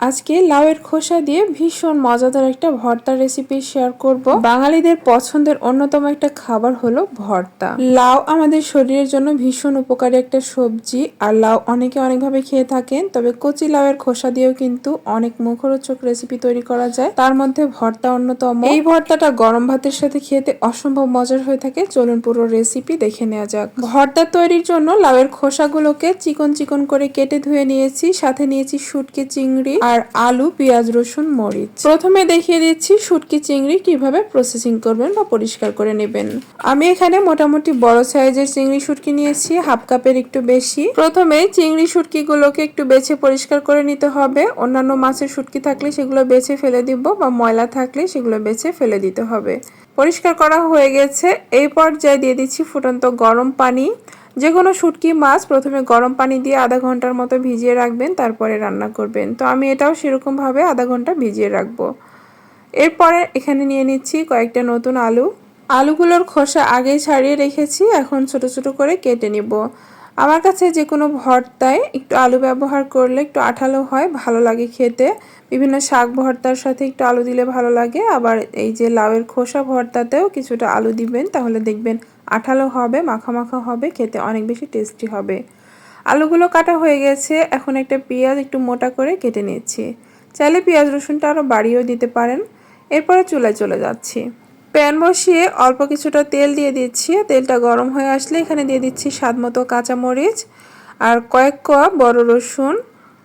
আজকে লাউয়ের খোসা দিয়ে ভীষণ মজাদার একটা ভর্তা রেসিপি শেয়ার করব। বাঙালিদের পছন্দের অন্যতম একটা খাবার হলো ভর্তা। লাউ আমাদের শরীরের জন্য ভীষণ উপকারী একটা সবজি, আর লাউ অনেকে অনেকভাবে খেয়ে থাকেন, তবে কচি লাউয়ের খোসা দিয়েও কিন্তু অনেক মুখরোচক রেসিপি তৈরি করা যায়। তার মধ্যে ভর্তা অন্যতম। এই ভর্তাটা গরম ভাতের সাথে খেতে অসম্ভব মজার হয়ে থাকে। চলুন পুরো রেসিপি দেখে নেওয়া যাক। ভর্তা তৈরির জন্য লাউয়ের খোসাগুলোকে চিকন চিকন করে কেটে ধুয়ে নিয়েছি। সাথে নিয়েছি শুটকি চিংড়ি। আর আলু, পেঁয়াজ, রসুন, মরিচ। প্রথমে দেখিয়ে দিচ্ছি শুটকি চিংড়ি কীভাবে প্রসেসিং করবেন বা পরিষ্কার করে নেবেন। আমি এখানে মোটামুটি বড় সাইজের চিংড়ি শুটকি নিয়েছি, হাফ কাপের একটু বেশি। প্রথমে চিংড়ি শুটকি গুলোকে একটু বেছে পরিষ্কার করে নিতে হবে। অন্যান্য মাছের শুটকি থাকলে সেগুলো বেছে ফেলে দিব বা ময়লা থাকলে সেগুলো বেছে ফেলে দিতে হবে। পরিষ্কার করা হয়ে গেছে। এই পর্যায়ে দিয়ে দিচ্ছি ফুটন্ত গরম পানি। যে কোনো শুটকি মাছ প্রথমে গরম পানি দিয়ে আধা ঘণ্টার মতো ভিজিয়ে রাখবেন, তারপরে রান্না করবেন। তো আমি এটাও সেরকমভাবে আধা ঘণ্টা ভিজিয়ে রাখব। এরপরে এখানে নিয়ে নিচ্ছি কয়েকটা নতুন আলু। আলুগুলোর খোসা আগেই ছাড়িয়ে রেখেছি, এখন ছোট ছোট করে কেটে নিব। আমার কাছে যে কোনো ভর্তায় একটু আলু ব্যবহার করলে একটু আঠালো হয়, ভালো লাগে খেতে। বিভিন্ন শাক ভর্তার সাথে একটু আলু দিলে ভালো লাগে। আবার এই যে লাউয়ের খোসা ভর্তাতেও কিছুটা আলু দিবেন, তাহলে দেখবেন আঠালো হবে, মাখা মাখা হবে, খেতে অনেক বেশি টেস্টি হবে। আলুগুলো কাটা হয়ে গেছে, এখন একটা পেঁয়াজ একটু মোটা করে কেটে নিচ্ছি। চাইলে পেঁয়াজ রসুনটা আরও বাড়িয়েও দিতে পারেন। এরপরে চুলায় চলে যাচ্ছি। প্যান বসিয়ে অল্প কিছুটা তেল দিয়ে দিচ্ছি। তেলটা গরম হয়ে আসলে এখানে দিয়ে দিচ্ছি স্বাদ মতো কাঁচামরিচ আর কয়েক কোয়া বড় রসুন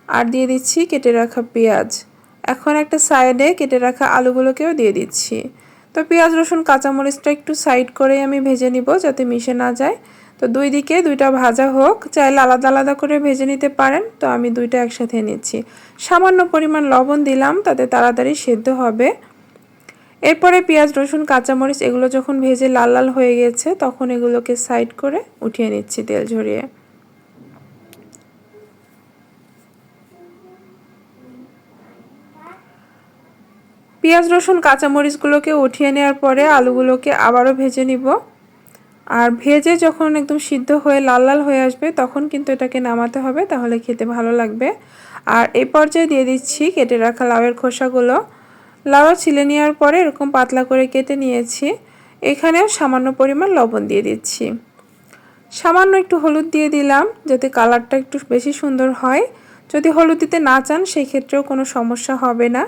আর দিয়ে দিচ্ছি কেটে রাখা পেঁয়াজ। এখন একটা সাইডে কেটে রাখা আলুগুলোকেও দিয়ে দিচ্ছি। তো পেঁয়াজ, রসুন, কাঁচামরিচটা একটু সাইড করে আমি ভেজে নিব যাতে মিশে না যায়। তো দুই দিকে দুইটা ভাজা হোক, চাইলে আলাদা আলাদা করে ভেজে নিতে পারেন। তো আমি দুইটা একসাথে নিচ্ছি। সামান্য পরিমাণ লবণ দিলাম, তাতে তাড়াতাড়ি সেদ্ধ হবে। এরপরে পেঁয়াজ, রসুন, কাঁচামরিচ, এগুলো যখন ভেজে লাল লাল হয়ে গেছে, তখন এগুলোকে সাইড করে উঠিয়ে নিচ্ছি তেল ঝরিয়ে। পেঁয়াজ, রসুন, কাঁচামরিচগুলোকে উঠিয়ে নেওয়ার পরে আলুগুলোকে আবারও ভেজে নিব। আর ভেজে যখন একদম সিদ্ধ হয়ে লাল লাল হয়ে আসবে, তখন কিন্তু এটাকে নামাতে হবে, তাহলে খেতে ভালো লাগবে। আর এই পর্যায়ে দিয়ে দিচ্ছি কেটে রাখা লাউয়ের খোসাগুলো। লাউ ছিলে নেওয়ার পরে এরকম পাতলা করে কেটে নিয়েছি। এখানেও সামান্য পরিমাণ লবণ দিয়ে দিচ্ছি। সামান্য একটু হলুদ দিয়ে দিলাম, যাতে কালারটা একটু বেশি সুন্দর হয়। যদি হলুদ দিতে না চান সেই ক্ষেত্রেও কোনো সমস্যা হবে না।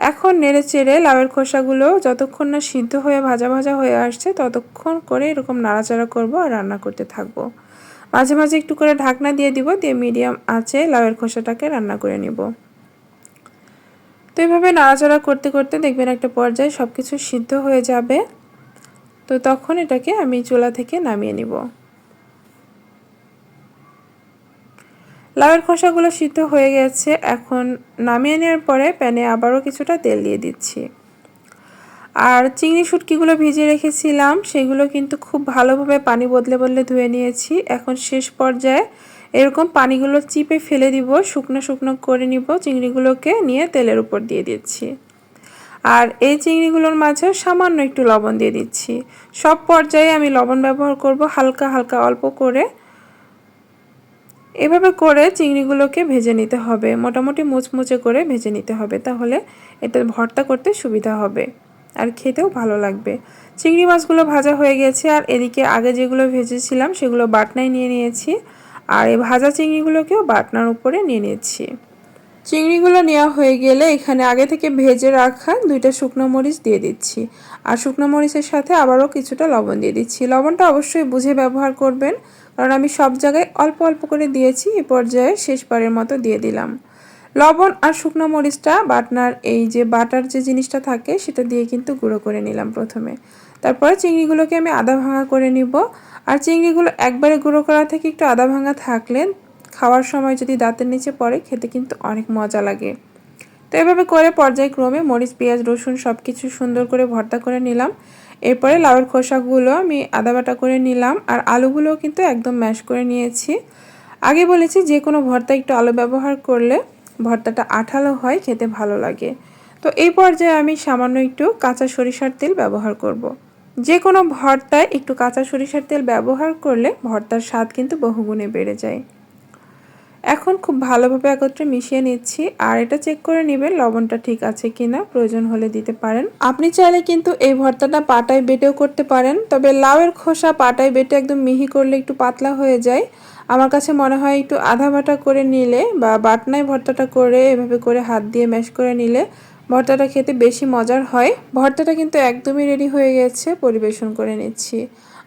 এখন নেড়ে চেড়ে লাউয়ের খোসাগুলো যতক্ষণ না সিদ্ধ হয়ে ভাজা ভাজা হয়ে আসছে, ততক্ষণ করে এরকম নাড়াচাড়া করব আর রান্না করতে থাকব। মাঝে মাঝে একটু করে ঢাকনা দিয়ে দিব, দিয়ে মিডিয়াম আছে লাউয়ের খোসাটাকে রান্না করে নিব। তো এইভাবে নাড়াচাড়া করতে করতে দেখবেন একটা পর্যায়ে সব কিছু সিদ্ধ হয়ে যাবে। তো তখন এটাকে আমি চুলা থেকে নামিয়ে নিব। লাউয়ের খোসাগুলো সিদ্ধ হয়ে গেছে। এখন নামিয়ে নেওয়ার পরে প্যানে আবারও কিছুটা তেল দিয়ে দিচ্ছি। আর চিংড়ি শুটকিগুলো ভিজিয়ে রেখেছিলাম, সেগুলো কিন্তু খুব ভালোভাবে পানি বদলে বদলে ধুয়ে নিয়েছি। এখন শেষ পর্যায়ে এরকম পানিগুলো চিপে ফেলে দিব, শুকনো শুকনো করে নিব, চিংড়িগুলোকে নিয়ে তেলের উপর দিয়ে দিচ্ছি। আর এই চিংড়িগুলোর মাঝেও সামান্য একটু লবণ দিয়ে দিচ্ছি। সব পর্যায়ে আমি লবণ ব্যবহার করব হালকা হালকা অল্প করে। এভাবে করে চিংড়িগুলোকে ভেজে নিতে হবে। মোটামুটি মুচমুচে করে ভেজে নিতে হবে। তাহলে এটা ভর্তা করতে সুবিধা হবে আর খেতেও ভালো লাগবে। চিংড়ি মাছগুলো ভাজা হয়ে গেছে আর এদিকে আগে যেগুলো ভেজেছিলাম সেগুলো বাটনায় নিয়ে নিয়েছি আর এই ভাজা চিংড়িগুলোকেও বাটনার উপরে নিয়ে নিচ্ছি চিংড়িগুলো নেওয়া হয়ে গেলে এখানে আগে থেকে ভেজে রাখা দুইটা শুকনো মরিচ দিয়ে দিচ্ছি আর শুকনো মরিচের সাথে আবারও কিছুটা লবণ দিয়ে দিচ্ছি। লবণটা অবশ্যই বুঝে ব্যবহার করবেন। কারণ আমি সব জায়গায় অল্প অল্প করে দিয়েছি, এ পর্যায়ে শেষবারের মতো দিয়ে দিলাম। লবণ আর শুকনো মরিচটা বাটনার, এই যে বাটার যে জিনিসটা থাকে, সেটা দিয়ে কিন্তু গুঁড়ো করে নিলাম প্রথমে। তারপরে চিংড়িগুলোকে আমি আদা ভাঙা করে নিব। আর চিংড়িগুলো একবারে গুঁড়ো করা থেকে একটু আদা ভাঙা থাকলে খাওয়ার সময় যদি দাঁতের নিচে পড়ে, খেতে কিন্তু অনেক মজা লাগে। তো এভাবে করে পর্যায়ক্রমে মরিচ, পেঁয়াজ, রসুন সব কিছু সুন্দর করে ভর্তা করে নিলাম। এরপরে লাউয়ের খোসাগুলো আমি আদা বাটা করে নিলাম, আর আলুগুলোও কিন্তু একদম ম্যাশ করে নিয়েছি। আগে বলেছি যে কোনো ভর্তা একটু আলু ব্যবহার করলে ভর্তাটা আঠালো হয়, খেতে ভালো লাগে। তো এই পর্যায়ে আমি সামান্য একটু কাঁচা সরিষার তেল ব্যবহার করব। যে কোনো ভর্তায় একটু কাঁচা সরিষার তেল ব্যবহার করলে ভর্তার স্বাদ কিন্তু বহুগুণে বেড়ে যায়। এখন খুব ভালোভাবে একত্রে মিশিয়ে নিচ্ছি, আর এটা চেক করে নেবেন লবণটা ঠিক আছে কিনা, প্রয়োজন হলে দিতে পারেন। আপনি চাইলে কিন্তু এই ভর্তাটা পাটায় বেটেও করতে পারেন, তবে লাউয়ের খোসা পাটায় বেটে একদম মিহি করলে একটু পাতলা হয়ে যায়। আমার কাছে মনে হয় একটু আধা বাটা করে নিলে বা বাটনায় ভর্তাটা করে এভাবে করে হাত দিয়ে ম্যাশ করে নিলে ভর্তাটা খেতে বেশি মজার হয়। ভর্তাটা কিন্তু একদমই রেডি হয়ে গেছে, পরিবেশন করে নিচ্ছি।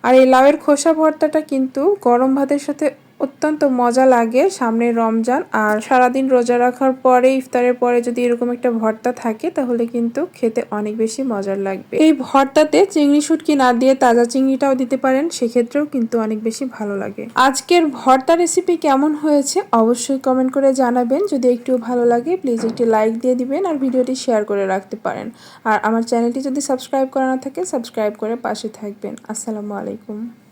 আর এই লাউয়ের খোসা ভর্তাটা কিন্তু গরম ভাতের সাথে অত্যন্ত মজা লাগে সামনে রমজান আর সারাদিন রোজা রাখার পরে, ইফতারের পরে যদি এরকম একটা ভর্তা থাকে, তাহলে কিন্তু খেতে অনেক বেশি মজার লাগবে। এই ভর্তাতে চিংড়ি শুটকি না দিয়ে তাজা চিংড়িটাও দিতে পারেন, সেক্ষেত্রেও কিন্তু অনেক বেশি ভালো লাগে। আজকের ভর্তা রেসিপি কেমন হয়েছে, অবশ্যই কমেন্ট করে জানাবেন। যদি একটু ভালো লাগে প্লিজ একটি লাইক দিয়ে দিবেন আর ভিডিওটি শেয়ার করে রাখতে পারেন। আর আমার চ্যানেলটি যদি সাবস্ক্রাইব করা না থাকে সাবস্ক্রাইব করে পাশে থাকবেন। আসসালামু আলাইকুম।